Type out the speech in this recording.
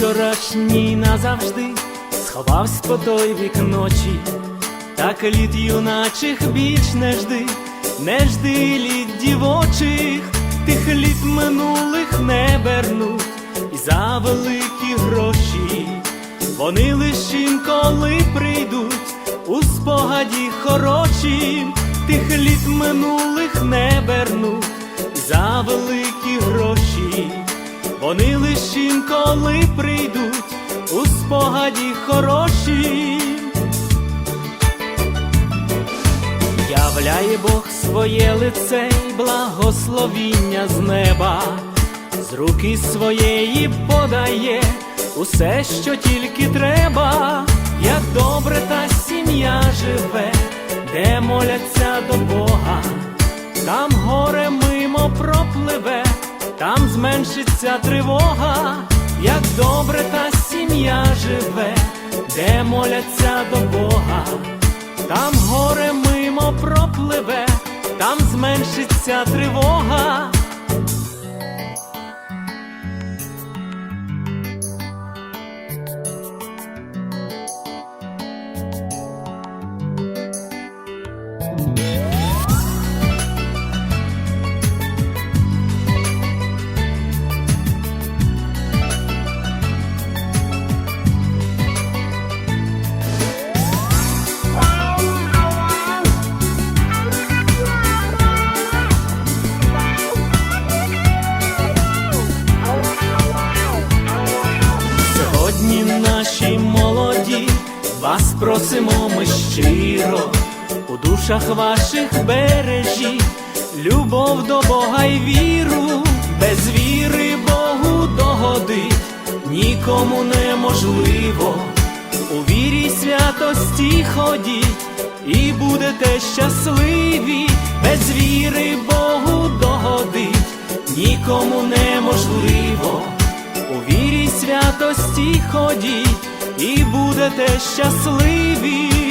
вчорашній назавжди сховавсь по той вік ночі, так літ юначих більш не жди, не жди літ дівочих, тих літ минулих не вернуть і за великі гроші. Вони лиш інколи прийдуть у спогаді хороші, тих літ минулих не вернуть за великі гроші. Вони лиш інколи прийдуть у спогаді хороші. Являє Бог своє лице й благословіння з неба, з руки своєї подає усе, що тільки треба, як добре та сім'я живе, де моляться до Бога, там горе мимо пропливе, там зменшиться тривога, як добре та сім'я живе, де моляться до Бога. Там горе мимо пропливе, там зменшиться тривога. Просимо ми щиро, у душах ваших бережі, любов до Бога й віру, без віри Богу догодить, нікому неможливо, у вірі святості ходіть, і будете щасливі, без віри Богу догодить, нікому неможливо. У вірі святості ходіть, і будете щасливі.